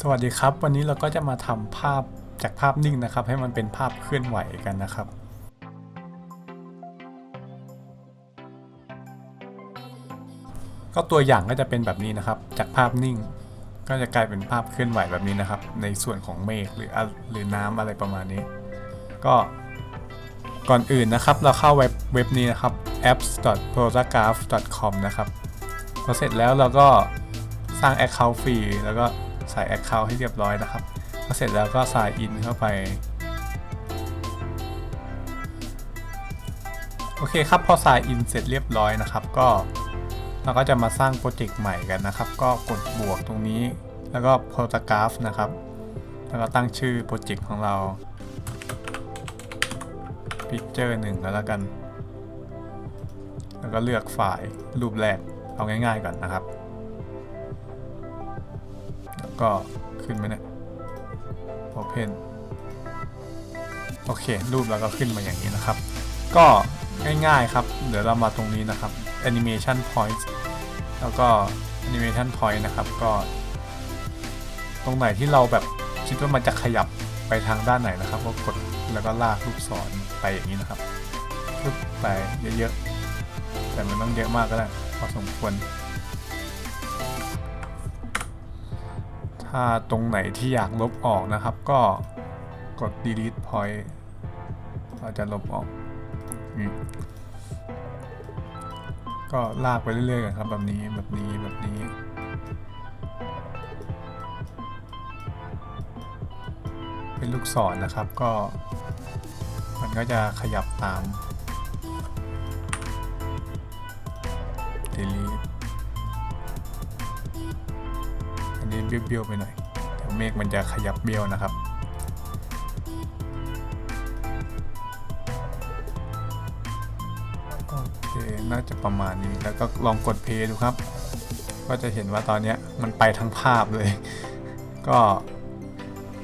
สวัสดีครับ วันนี้เราก็จะมาทำภาพจากภาพนิ่งนะครับ ให้มันเป็นภาพเคลื่อนไหวกันนะครับ ก็ตัวอย่างก็จะเป็นแบบนี้นะครับ จากภาพนิ่ง ก็จะกลายเป็นภาพเคลื่อนไหวแบบนี้นะครับ ในส่วนของเมฆหรือหรือน้ำอะไรประมาณนี้ ก็ก่อนอื่นนะครับ เราเข้าเว็บเว็บนี้นะครับ apps.photograph.com นะครับพอเสร็จแล้วเราก็สร้าง Account ฟรีแล้วก็ ใส่ Account ให้เรียบร้อยนะครับพอเสร็จแล้วก็ sign in เข้าไป โอเคครับ พอ sign in เสร็จเรียบร้อยนะครับ ก็เราก็จะมาสร้างโปรเจกต์ใหม่กันนะครับ ก็กดบวกตรงนี้ แล้วก็ photograph นะครับ แล้วก็ตั้งชื่อโปรเจกต์ของเรา picture หนึ่งแล้วกัน แล้วก็เลือกไฟล์รูปแรกเอาง่ายๆก่อนนะครับ ก็ขึ้นไหมเนี่ย Open โอเค รูปแล้วก็ขึ้นมาอย่างนี้นะครับ ก็ง่ายๆครับ เดี๋ยวเรามาตรงนี้นะครับ Animation Point แล้วก็ Animation Point นะครับ ก็ ตรงไหนที่เราแบบคิดว่ามันจะขยับไปทางด้านไหนนะครับ ก็กดแล้วก็ลากลูกศรไปอย่างนี้นะครับปึ๊บไปเยอะๆ แต่มันต้องเยอะมากก็ได้พอสมควร ถ้าตรงไหนที่อยากลบออกนะครับก็กด delete point เราจะลบออก ก็ลากไปเรื่อยๆกันครับ แบบนี้แบบนี้แบบนี้ เป็นลูกศรนะครับก็ มันก็จะขยับตาม เบี้ยวๆไปหน่อยเมฆมันจะขยับเบี้ยวนะครับโอเคน่าจะประมาณนี้แล้วก็ลองกดเพย์ดูครับ ก็จะเห็นว่าตอนนี้มันไปทั้งภาพเลย ก็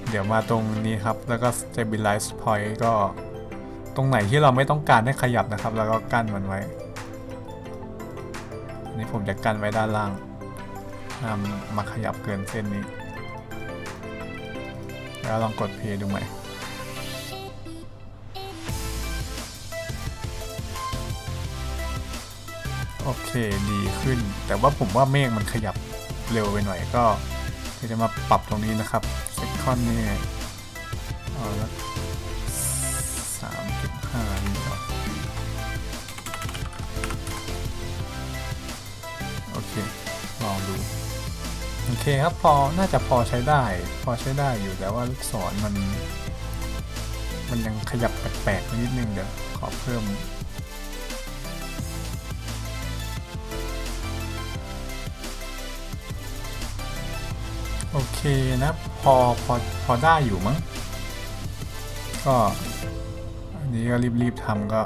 เดี๋ยวมาตรงนี้ครับ แล้วก็ stabilize point ก็ตรงไหนที่เราไม่ต้องการให้ขยับนะครับ แล้วก็กั้นมันไว้ อันนี้ผมจะกั้นไว้ด้านล่าง ห้ามมาขยับเกินเส้นนี้ แล้วลองกดเพย์ดูไหมโอเคดีขึ้น แต่ว่าผมว่าเมฆมันขยับเร็วไปหน่อยก็จะมาปรับตรงนี้นะครับเซคอนนี่เอาละ เคครับพอน่าจะพอใช้ได้ พอใช้ได้อยู่แต่ว่าลูกศรมัน มันยังขยับแปลกๆนิดนึงเดี๋ยวขอเพิ่มโอเคนะพอพอพอได้อยู่มั้งก็อันนี้ก็รีบๆทำก็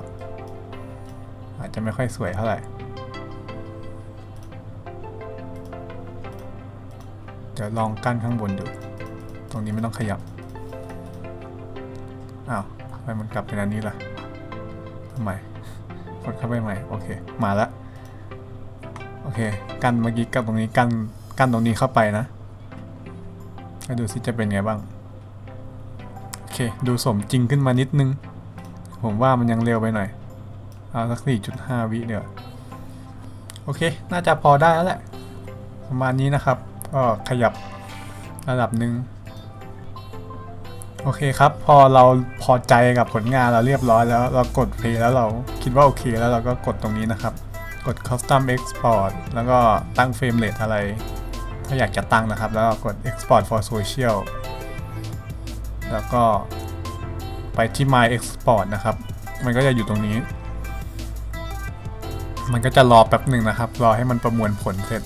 อาจจะไม่ค่อยสวยเท่าไหร่ เดี๋ยวลองกั้นข้างบนดู ตรงนี้ไม่ต้องขยับ อ้าวทำไมมันกลับเป็นอันนี้ล่ะทำไมกดเข้าไปใหม่ โอเค มาล้วโอเค กั้นเมื่อกี้กับตรงนี้กั้น กั้นตรงนี้เข้าไปนะให้ดูสิจะเป็นไงบ้าง โอเค ดูสมจริงขึ้นมานิดนึง ผมว่ามันยังเร็วไปหน่อย เอาสัก 4.5 วิเดี๋ยว โอเค น่าจะพอได้แล้วแหละ ประมาณนี้นะครับ ก็ขยับระดับหนึ่งโอเคครับ พอเราพอใจกับผลงานเราเรียบร้อยแล้ว เรากด play แล้วเราคิดว่าโอเคแล้วเราก็กดตรงนี้นะครับ กด custom export แล้วก็ตั้ง frame rate อะไร ถ้าอยากจะตั้งนะครับ แล้วก็กด export for social แล้วก็ไปที่ my export นะครับ มันก็จะอยู่ตรงนี้ มันก็จะรอแป๊บหนึ่งนะครับ รอให้มันประมวลผลเสร็จ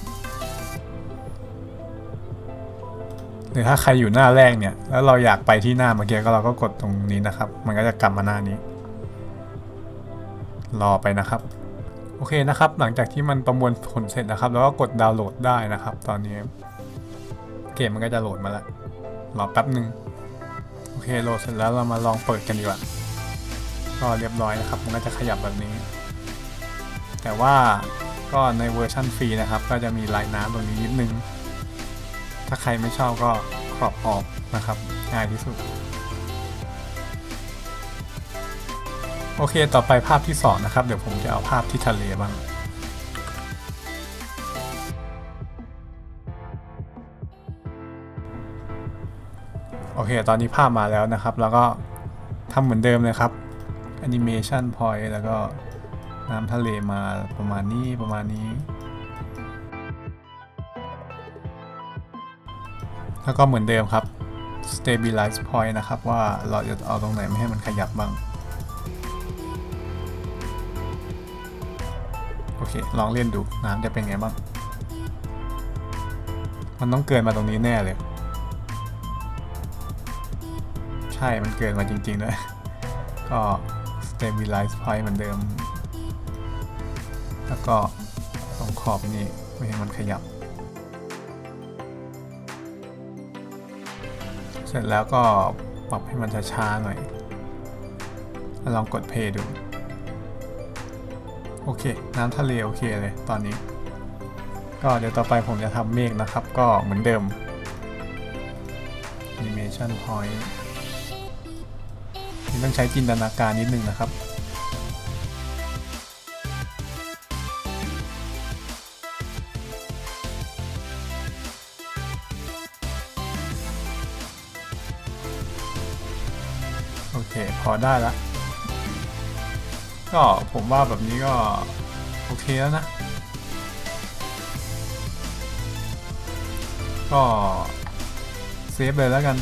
รือถ้าใครอยู่หน้าแรกเนี่ย แล้วเราอยากไปที่หน้าเมื่อกี้ก็เราก็กดตรงนี้นะครับ มันก็จะกลับมาหน้านี้ รอไปนะครับ โอเคนะครับ หลังจากที่มันประมวลผลเสร็จนะครับ แล้วก็กดดาวน์โหลดได้นะครับ ตอนนี้ เกมมันก็จะโหลดมาแล้ว รอแป๊บหนึ่งโอเคโหลดเสร็จแล้วเรามาลองเปิดกันดีกว่าก็เรียบร้อยนะครับ มันก็จะขยับแบบนี้ แต่ว่าก็ในเวอร์ชั่นฟรีนะครับ ก็จะมีลายน้ำตรงนี้นิดนึง ถ้าใครไม่ชอบก็ขรอบออกนะครับง่ายที่สุด โอเคต่อไปภาพที่ 2 นะครับ เดี๋ยวผมจะเอาภาพที่ทะเลบ้างโอเค ตอนนี้ภาพมาแล้วนะครับ แล้วก็ทำเหมือนเดิมเลยครับ Animation Point แล้วก็น้ำทะเลมาประมาณนี้ประมาณนี้ แล้วก็เหมือนเดิมครับ stabilize point นะครับว่าเราจะเอาตรงไหนไม่ให้มันขยับบ้าง โอเค ลองเล่นดูน้ำจะเป็นไงบ้าง มันต้องเกินมาตรงนี้แน่เลย ใช่ มันเกินมาจริงๆด้วยก็ stabilize point เหมือนเดิม แล้วก็ตรงขอบนี่ไม่ให้มันขยับ เสร็จแล้วก็ปรับให้มันช้าๆหน่อย ลองกดเพย์ดู โอเค น้ำทะเลโอเคเลยตอนนี้ ก็เดี๋ยวต่อไปผมจะทำเมฆนะครับ ก็เหมือนเดิม Animation Point ต้องใช้จินตนาการนิดนึงนะครับ อเคพอได้ละ ก็ผมว่าแบบนี้ก็ โอเคแล้วนะ ก็เซฟเลยแล้วกัน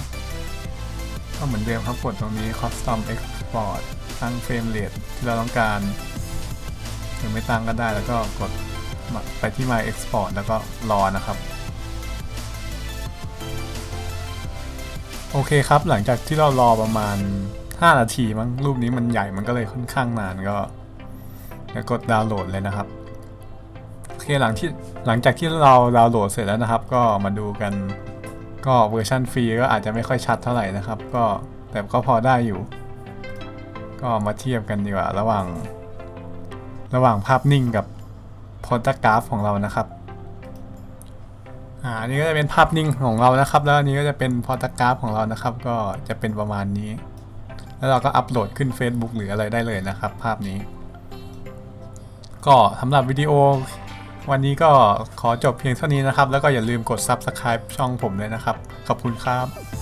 ก็เหมือนเดิมครับกดตรงนี้ Custom Export ตั้งเฟรมเรทที่เราต้องการหรือไม่ตั้งก็ได้แล้วก็กดไปที่ My Export แล้วก็รอนะครับโอเคครับ หลังจากที่เรารอประมาณ 5 นาทีมั้งรูปนี้มันใหญ่มันก็เลยค่อนข้างนานก็กดดาวน์โหลดเลยนะครับโอเคหลังที่หลังจากที่เราดาวน์โหลดเสร็จแล้วนะครับ ก็มาดูกันก็เวอร์ชันฟรีก็อาจจะไม่ค่อยชัดเท่าไหร่นะครับ ก็แต่ก็พอได้อยู่ ก็มาเทียบกันดีกว่าระหว่าง ระหว่างภาพนิ่งกับโพสต์กราฟของเรานะครับอ่าอันนี้ก็จะเป็นภาพนิ่งของเรานะครับ แล้วอันนี้ก็จะเป็นพอร์ตกราฟของเรานะครับ ก็จะเป็นประมาณนี้ แล้วเราก็อัปโหลดขึ้น Facebook หรืออะไรได้เลยนะครับ ภาพนี้ ก็สำหรับวิดีโอวันนี้ก็ขอจบเพียงเท่านี้นะครับ แล้วก็อย่าลืมกด Subscribe ช่องผมเลยนะครับ ขอบคุณครับ